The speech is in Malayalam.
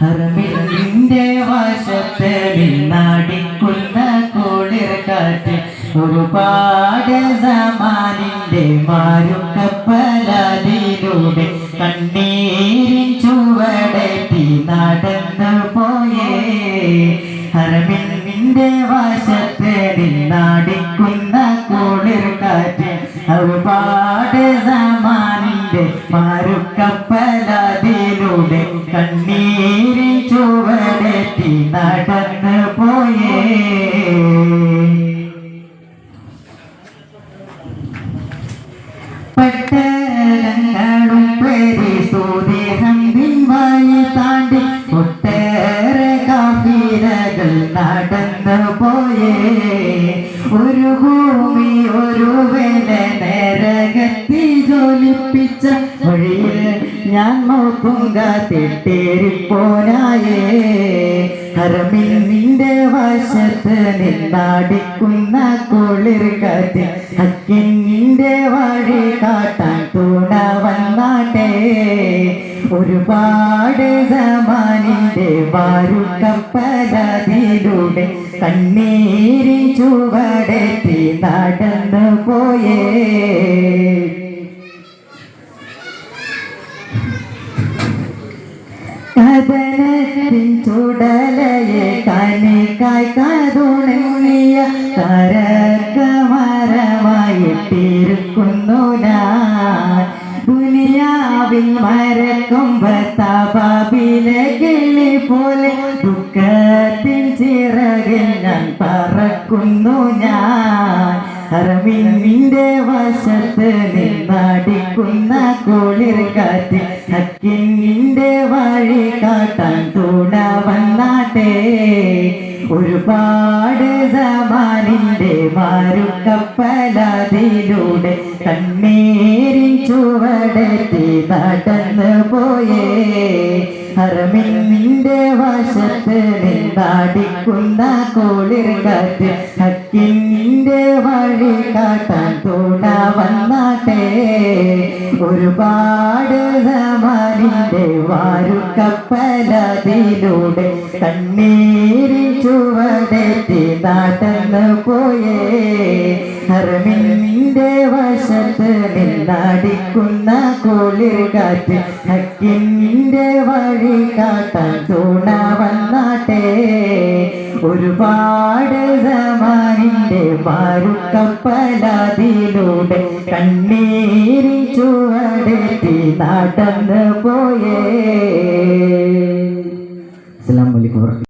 ഹറമിന്റെ വശത്ത് നിന്നടിക്കുന്ന കുളിർ കാറ്റ്. ഒരുപാട് സമാനിന്റെ മാരുക്കപ്പലതിലൂടെ കണ്ണീരിൻ ചുവടെത്തി നടന്നു പോയേ. ഹറമിന്റെ വശത്ത് നിന്നടിക്കുന്ന കുളിർ കാറ്റ്. ഒരുപാട് സമാനിന്റെ മാരുക്കപ്പലതിലൂടെ കണ്ണീരിൻ ചുവടെത്തി நடந்து போயே பட்டலங்களும் பெரிய சோதேகம் பின்வாயை தாண்டி ജോലിപ്പിച്ച വഴിയിൽ ഞാൻ നോക്കുക ഹരമിൽ നിന്റെ വശത്ത് നിന്നാടിക്കുന്ന കുളിർ കാറ്റ് അക്കിൻ നിന്റെ വഴി കാട്ടാൻ തൂണ വന്നാട്ടെ ഒരുപാട് സമാനിന്റെ വാരുക്കപ്പലതിലൂടെ കണ്ണീരിൻ ചുവടെത്തി നടന്നു പോയേ. കഥനത്തിൻ ചുടലയെ കനിക്കായി കതുണങ്ങിയ കരക്കമരമായിട്ടിരിക്കുന്നു ദുനിയാവിൽ മരക്കൊമ്പ തപാപിലെ കിളി പോലെ ദുഃഖത്തിൻ ചിറകിൽ ഞാൻ പറക്കുന്നു ഞാൻ. അറവിന്റെ വശത്ത് നിന്നടിക്കുന്ന കുളിർ കാറ്റ് നിന്റെ വഴി കാട്ടാൻ തുണ വന്നാട്ടെ. ഒരുപാട് സമാനിന്റെ മാരുക്കപ്പലതിലൂടെ കണ്ണീരിൻ ചുവടെത്തി നടന്ന് പോയേ. ഹറമിൻ നിന്റെ വശത്ത് നിന്നാടിക്കുന്ന കോളിർ കാറ്റ് നിന്റെ വഴി കാട്ടാൻ തുണ വന്നാട്ടെ. ഒരുപാട് സമാനിന്റെ വാരുക്കപ്പലതിലൂടെ കണ്ണീരി ചുവടെത്തി നാട്ടെന്ന് പോയേ. ഹർമിന്റെ വശത്ത് നിന്നടിക്കുന്ന കുളിർ കാറ്റ് ഹക്കിന്റെ വഴി കാട്ടാൻ തുണ വന്നാട്ടെ. ഒരുപാട് സമാനിന്റെ മാരുക്കപ്പലതിലൂടെ കണ്ണീരിൻ ചുവടെത്തി നടന്നു പോയേ. അസ്സലാമു അലൈക്കും